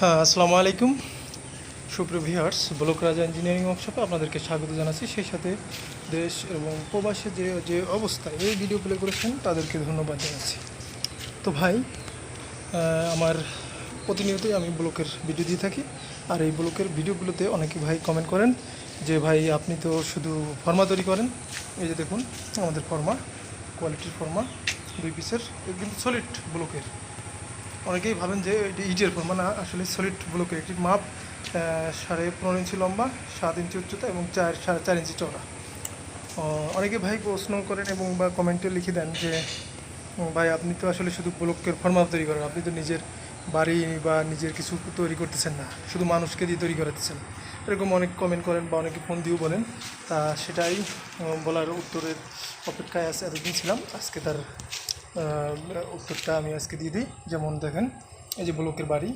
হ্যাঁ আসসালামু আলাইকুম। সুপ্রিয় ভিউয়ার্স, ব্লক রাজা ইঞ্জিনিয়ারিং ওয়ার্কশপে আপনাদেরকে স্বাগত জানাচ্ছি। সেই সাথে দেশ এবং প্রবাসে যে যে অবস্থায় এই ভিডিও প্লে করেছেন, তাদেরকে ধন্যবাদ জানাচ্ছি। তো ভাই আমার প্রতিনিয়তই আমি ব্লকের ভিডিও দিয়ে থাকি। আর এই ব্লকের ভিডিওগুলোতে অনেকে ভাই কমেন্ট করেন যে, ভাই, আপনি তো শুধু ফর্মা তৈরি করেন। এই যে দেখুন, আমাদের ফর্মা কোয়ালিটির ফর্মা দুই পিসের কিন্তু সলিড ব্লকের। অনেকেই ভাবেন যে এটি ইটের ফর্মা না আসলে সলিড ব্লকের একটি মাপ সাড়ে পনেরো ইঞ্চি লম্বা, সাত ইঞ্চি উচ্চতা এবং চার, সাড়ে চার ইঞ্চি চওড়া। অনেকে ভাই প্রশ্ন করেন এবং বা কমেন্টে লিখে দেন যে ভাই আপনি তো আসলে শুধু ব্লকের ফর্মা তৈরি করেন, আপনি তো নিজের বাড়ি বা নিজের কিছু তৈরি করতেছেন না, শুধু মানুষকে দিয়ে তৈরি করাতেছেন। এরকম অনেক কমেন্ট করেন বা অনেকে ফোন দিয়েও বলেন, তা সেটাই বলার উত্তরের অপেক্ষায় আছে এতদিন ছিলাম, আজকে তার উত্তরটা আমি আজকে দিয়ে দিই। যেমন দেখেন, এই যে ব্লকের বাড়ি,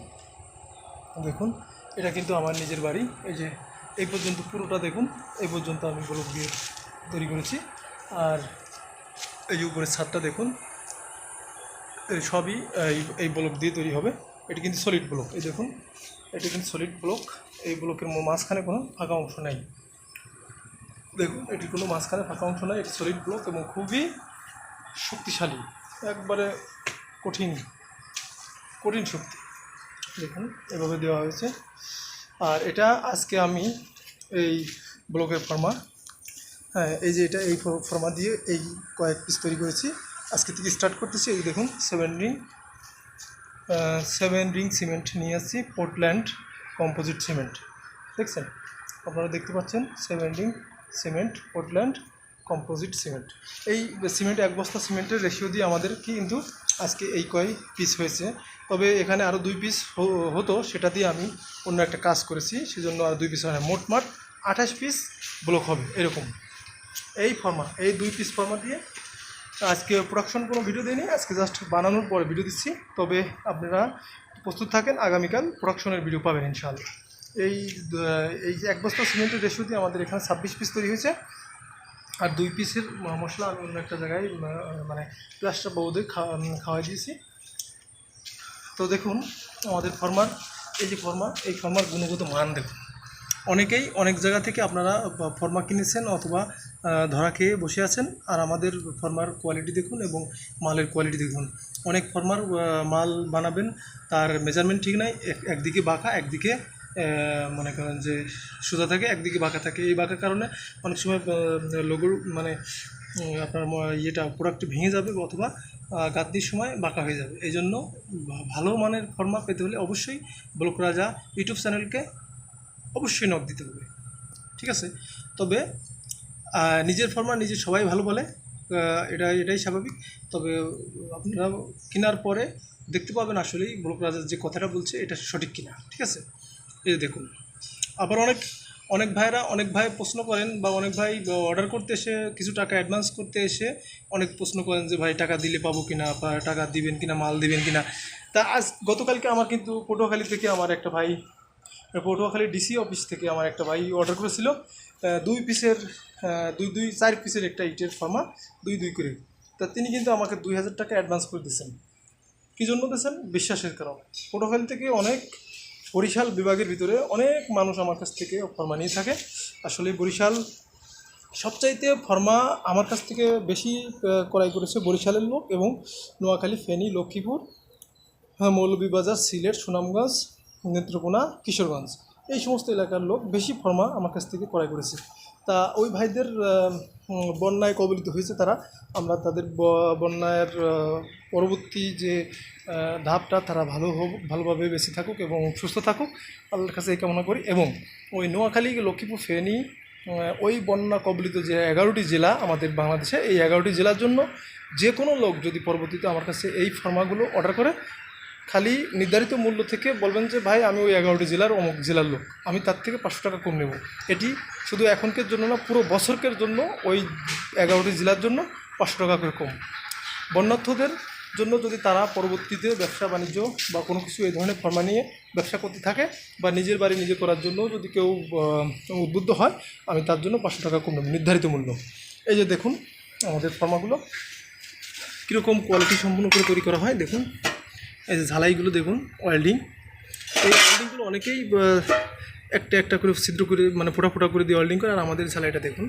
দেখুন, এটা কিন্তু আমার নিজের বাড়ি। এই যে, এই পর্যন্ত পুরোটা দেখুন, এই পর্যন্ত আমি ব্লক দিয়ে তৈরি করেছি। আর এই যে উপরের ছাদটা দেখুন সবই, এই ব্লক দিয়ে তৈরি হবে। এটি কিন্তু সলিড ব্লক এই দেখুন, এটি কিন্তু সলিড ব্লক এই ব্লকের মাঝখানে কোনো ফাঁকা অংশ নেই। দেখুন, এটির কোনো মাঝখানে ফাঁকা অংশ নেই, এটি সলিড ব্লক এবং খুবই শক্তিশালী। একবারে কঠিন কঠিন শক্তি। দেখুন, এভাবে দেওয়া হয়েছে। আর এটা আজকে আমি এই ব্লকের ফর্মা হ্যাঁ এই যে এটা এই ফর্মা দিয়ে এই কয়েক পিস তৈরি করেছি। আজকে থেকে স্টার্ট করতেছি। এই দেখুন seven ring seven ring cement নিয়ে আসছি। পোর্টল্যান্ড কম্পোজিট সিমেন্ট দেখছেন? আপনারা দেখতে পাচ্ছেন seven ring cement Portland composite cement. এই সিমেন্ট, এক বস্তা সিমেন্টের রেশিও দিয়ে আমাদের কিন্তু আজকে এই কয় পিস হয়েছে। তবে এখানে আরও দুই পিস হতো, সেটা দিয়ে আমি অন্য একটা কাজ করেছি, সেজন্য আর দুই পিস হয় না। মোটমাট আঠাশ পিস ব্লক হবে, এরকম। এই ফর্মা এই দুই পিস ফর্মা দিয়ে আজকে প্রোডাকশন কোনো ভিডিও দিইনি, আজকে জাস্ট বানানোর পরে ভিডিও দিচ্ছি। তবে আপনারা প্রস্তুত থাকেন, আগামীকাল প্রোডাকশনের ভিডিও পাবেন ইনশাআল্লাহ। এই এই এক বস্তা সিমেন্টের রেশিও দিয়ে আমাদের এখানে ছাব্বিশ পিস তৈরি হয়েছে। আর দুই পিসের মশলা আমি অন্য একটা জায়গায় মানে প্লাস্টার খাওয়া খাওয়াই দিয়েছি। তো দেখুন, আমাদের ফর্মার, এই যে ফর্মা এই ফর্মার গুণগত মান দেখুন। অনেকেই অনেক জায়গা থেকে আপনারা ফর্মা কিনেছেন অথবা ধরা খেয়ে বসে আছেন, আর আমাদের ফর্মার কোয়ালিটি দেখুন এবং মালের কোয়ালিটি দেখুন। অনেক ফর্মার মাল বানাবেন, তার মেজারমেন্ট ঠিক নাই, এক- একদিকে বাঁকা, একদিকে মনে করেন যে সোজা থাকে, একদিকে বাঁকা থাকে। এই বাঁকার কারণে অনেক সময় লোগোর মানে আপনার ইয়েটা প্রোডাক্ট ভেঙে যাবে অথবা গাঁথনির সময় বাঁকা হয়ে যাবে। এই জন্য ভালো মানের ফর্মা পেতে হলে অবশ্যই ব্লক রাজা ইউটিউব চ্যানেলকে অবশ্যই নক দিতে হবে। ঠিক আছে? তবে নিজের ফর্মা নিজে সবাই ভালো বলে এটা, এটাই স্বাভাবিক। তবে আপনারা কেনার পরে দেখতে পাবেন আসলেই ব্লক রাজার যে কথাটা বলছে, এটা সঠিক কিনা। ঠিক আছে? এই দেখুন। আবার অনেক অনেক ভাইরা অনেক ভাই প্রশ্ন করেন বা অনেক ভাই অর্ডার করতে এসে কিছু টাকা অ্যাডভান্স করতে এসে অনেক প্রশ্ন করেন যে, ভাই, টাকা দিলে পাবো কিনা বা টাকা দিবেন কিনা, মাল দিবেন কিনা? তা আজ, গতকালকে আমার কিন্তু পটুয়াখালী থেকে আমার একটা ভাই, পটুয়াখালী ডিসি অফিস থেকে আমার একটা ভাই অর্ডার করেছিল। দুই পিসের দুই দুই, চার পিসের একটা ইটের ফার্মা, দুই দুই করে। তা তিনি কিন্তু আমাকে দুই হাজার টাকা অ্যাডভান্স করে দিয়েছেন। কী জন্য দিয়েছেন? বিশ্বাসের কারণে। পটুয়াখালী থেকে অনেক বরিশাল বিভাগের ভিতরে অনেক মানুষ আমার কাছ থেকে ফর্মা নিয়ে থাকে। আসলে বরিশাল সবচাইতে ফর্মা আমার কাছ থেকে বেশি ক্রয় করেছে বরিশালের লোক এবং নোয়াখালী, ফেনী, লক্ষ্মীপুর হ্যাঁ মৌলভীবাজার, সিলেট, সুনামগঞ্জ, নেত্রকোনা, কিশোরগঞ্জ। এই সমস্ত এলাকার লোক বেশি ফর্মা আমার কাছ থেকে ক্রয় করেছে। তা ওই ভাইদের বন্যায় কবলিত হয়েছে তারা। আমরা তাদের ব- বন্যার পরবর্তী যে ধাপটা তারা ভালো ভালোভাবে বেঁচে থাকুক এবং সুস্থ থাকুক। আল্লাহর কাছে এই কামনা করি। এবং ওই নোয়াখালী, লক্ষ্মীপুর, ফেনী ওই বন্যা কবলিত যে এগারোটি জেলা আমাদের বাংলাদেশে, এই এগারোটি জেলার জন্য যে কোনো লোক যদি পরবর্তীতে আমার কাছে এই ফার্মাগুলো অর্ডার করে খালি নির্ধারিত মূল্য থেকে বলবেন যে, ভাই, আমি ওই এগারোটি জেলার অমুক জেলার লোক। আমি তার থেকে পাঁচশো টাকা কম নেব। এটি শুধু এখনকার জন্য না, পুরো বছরকের জন্য ওই এগারোটি জেলার জন্য পাঁচশো টাকা করে কম। বন্যার্থদের জন্য যদি তারা পরবর্তীতে ব্যবসা বাণিজ্য বা কোনো কিছু এই ধরনের ফর্মা নিয়ে ব্যবসা করতে থাকে বা নিজের বাড়ি নিজে করার জন্য যদি কেউ উদ্বুদ্ধ হয়, আমি তার জন্য পাঁচশো টাকা কম নেব, নির্ধারিত মূল্য। এই যে দেখুন আমাদের ফর্মাগুলো, কীরকম কোয়ালিটি সম্পূর্ণ করে তৈরি করা হয়, দেখুন। এই যে ঝালাইগুলো দেখুন ওয়েল্ডিং এই ওয়েল্ডিংগুলো অনেকেই একটা একটা করে ছিদ্র করে মানে ফোটা ফোটা করে দিয়ে ওয়েল্ডিং করে, আর আমাদের ঝালাইটা দেখুন,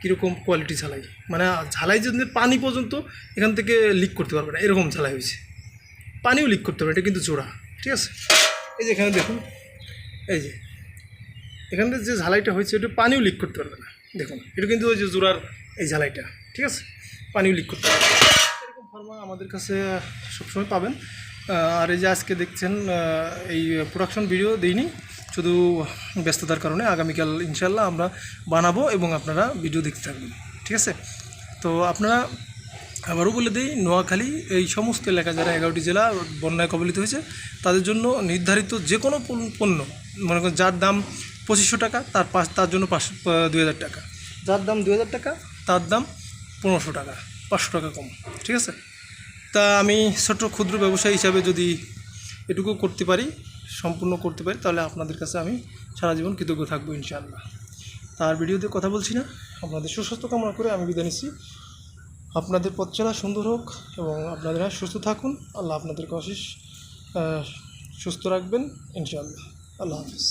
কীরকম কোয়ালিটি ঝালাই। মানে ঝালাই যদি পানি পর্যন্ত এখান থেকে লিক করতে পারবে না, এরকম ঝালাই হয়েছে। পানিও লিক করতে পারবে এটা কিন্তু জোড়া, ঠিক আছে? এই যে এখানে দেখুন, এই যে, এখানে যে ঝালাইটা হয়েছে, এটা পানিও লিক করতে পারবে না। দেখুন, এটা কিন্তু ওই যে জোড়ার এই ঝালাইটা, ঠিক আছে? পানিও লিক করতে পারবে। এরকম ফার্মা আমাদের কাছে সবসময় পাবেন। আর এই যে আজকে দেখছেন এই প্রোডাকশন ভিডিও দিইনি, শুধু ব্যস্ততার কারণে আগামীকাল ইনশাল্লাহ আমরা বানাবো এবং আপনারা ভিডিও দেখতে থাকবেন, ঠিক আছে? তো আপনারা আবারও বলে দিই, নোয়াখালী, এই সমস্ত এলাকা যারা এগারোটি জেলা বন্যায় কবলিত হয়েছে, তাদের জন্য নির্ধারিত যে কোনো পণ্য- মনে করেন যার দাম পঁচিশশো টাকা, তার পাঁচ, তার জন্য পাঁচশো দুই হাজার টাকা। যার দাম দুই হাজার টাকা, তার দাম পনেরোশো টাকা, পাঁচশো টাকা কম, ঠিক আছে? তা আমি ছোট ক্ষুদ্র ব্যবসায়ী হিসাবে যদি এটুকু করতে পারি, সম্পূর্ণ করতে পারি, তাহলে আপনাদের কাছে আমি সারা জীবন কৃতজ্ঞ থাকব ইনশাআল্লাহ। তার ভিডিওতে কথা বলছি না, আপনাদের সুস্বাস্থ্য কামনা করে আমি বিদায় নিচ্ছি। আপনাদের পথ চলা সুন্দর হোক এবং আপনারা সুস্থ থাকুন। আল্লাহ আপনাদেরকে অশেষ সুস্থ রাখবেন, ইনশাআল্লাহ। আল্লাহ হাফিজ।